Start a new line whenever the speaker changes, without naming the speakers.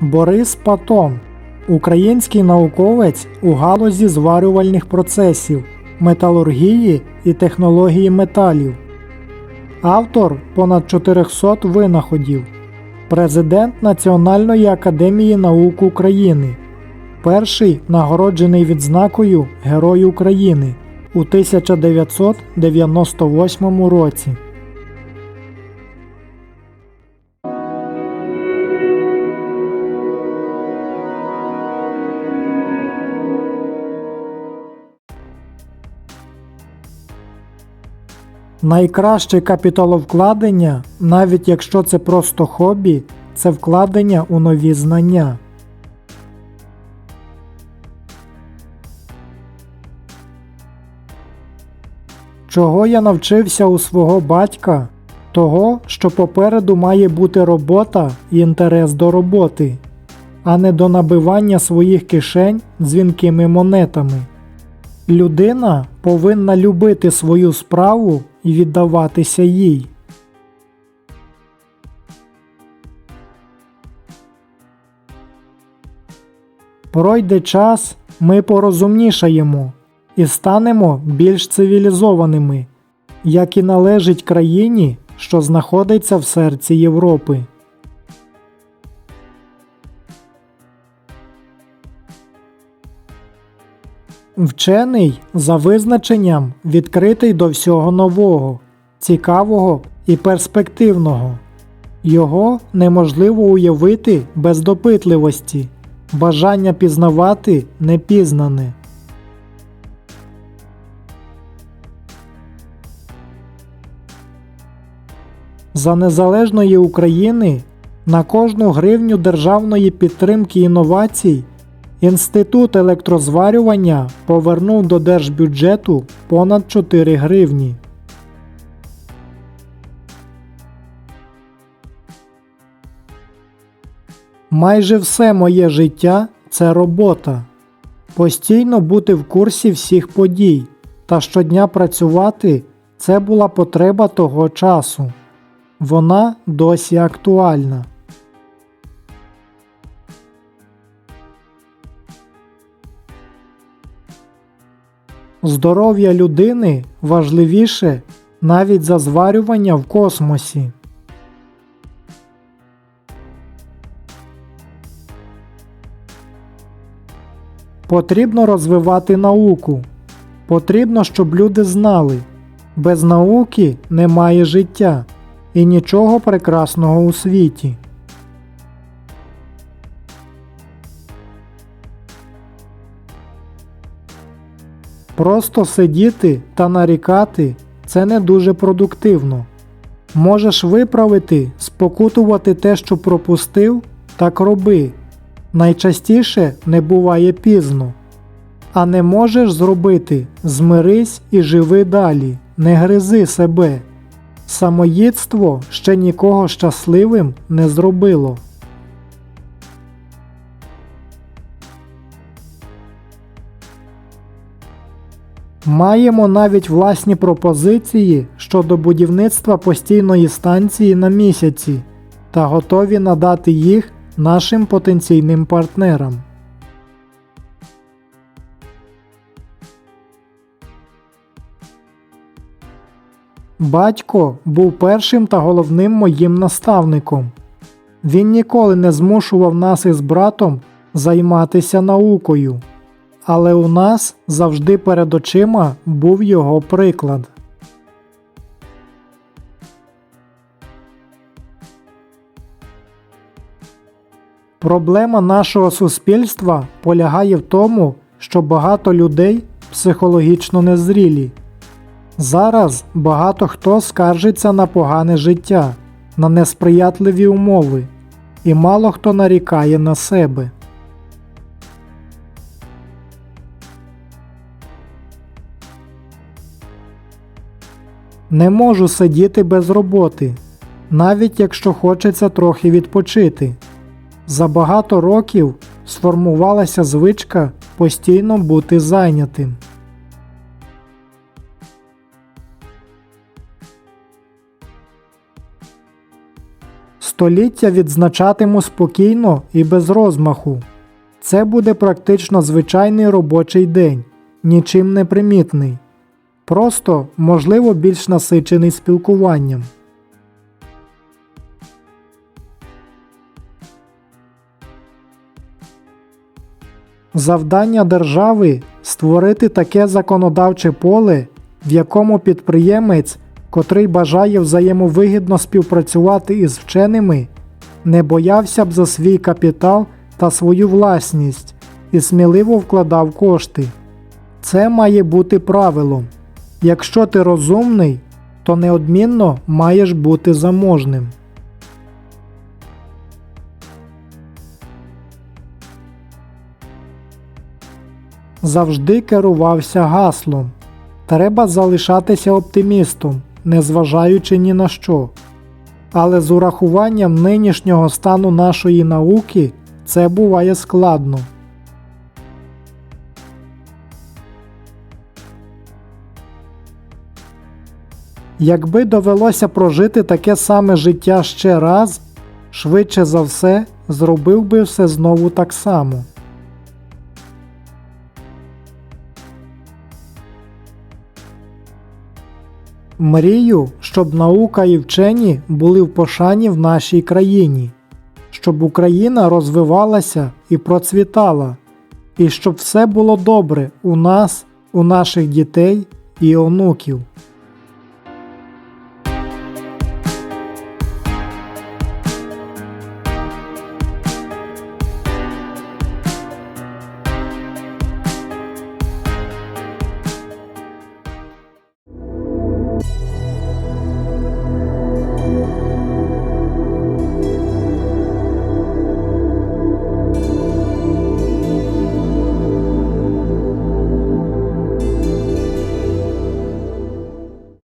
Борис Патон український науковець у галузі зварювальних процесів, металургії і технології металів. Автор понад 400 винаходів. Президент Національної академії наук України. Перший нагороджений відзнакою Герой України у 1998 році. Найкраще капіталовкладення, навіть якщо це просто хобі, це вкладення у нові знання. Чого я навчився у свого батька? Того, що попереду має бути робота і інтерес до роботи, а не до набивання своїх кишень дзвінкими монетами. Людина повинна любити свою справу і віддаватися їй. Пройде час, ми порозумнішаємо і станемо більш цивілізованими, як і належить країні, що знаходиться в серці Європи. Вчений за визначенням відкритий до всього нового, цікавого і перспективного. Його неможливо уявити без допитливості, бажання пізнавати непізнане. За незалежної України на кожну гривню державної підтримки інновацій Інститут електрозварювання повернув до держбюджету понад 4 гривні. Майже все моє життя це робота. Постійно бути в курсі всіх подій та щодня працювати це була потреба того часу. Вона досі актуальна. Здоров'я людини важливіше навіть за зварювання в космосі. Потрібно розвивати науку. Потрібно, щоб люди знали, без науки немає життя і нічого прекрасного у світі. Просто сидіти та нарікати це не дуже продуктивно. Можеш виправити, спокутувати те, що пропустив, так роби. Найчастіше не буває пізно. А не можеш зробити змирись і живи далі, не гризи себе. Самоїдство ще нікого щасливим не зробило. Маємо навіть власні пропозиції щодо будівництва постійної станції на місяці та готові надати їх нашим потенційним партнерам. Батько був першим та головним моїм наставником. Він ніколи не змушував нас із братом займатися наукою, але у нас завжди перед очима був його приклад. Проблема нашого суспільства полягає в тому, що багато людей психологічно незрілі. Зараз багато хто скаржиться на погане життя, на несприятливі умови, і мало хто нарікає на себе. Не можу сидіти без роботи, навіть якщо хочеться трохи відпочити. За багато років сформувалася звичка постійно бути зайнятим. Століття відзначатиму спокійно і без розмаху. Це буде практично звичайний робочий день, нічим не примітний. Просто, можливо, більш насичений спілкуванням. Завдання держави створити таке законодавче поле, в якому підприємець, котрий бажає взаємовигідно співпрацювати із вченими, не боявся б за свій капітал та свою власність і сміливо вкладав кошти. Це має бути правилом. Якщо ти розумний, то неодмінно маєш бути заможним. Завжди керувався гаслом. Треба залишатися оптимістом, незважаючи ні на що. Але з урахуванням нинішнього стану нашої науки це буває складно. Якби довелося прожити таке саме життя ще раз, швидше за все, зробив би все знову так само. Мрію, щоб наука і вчені були в пошані в нашій країні, щоб Україна розвивалася і процвітала, і щоб все було добре у нас, у наших дітей і онуків.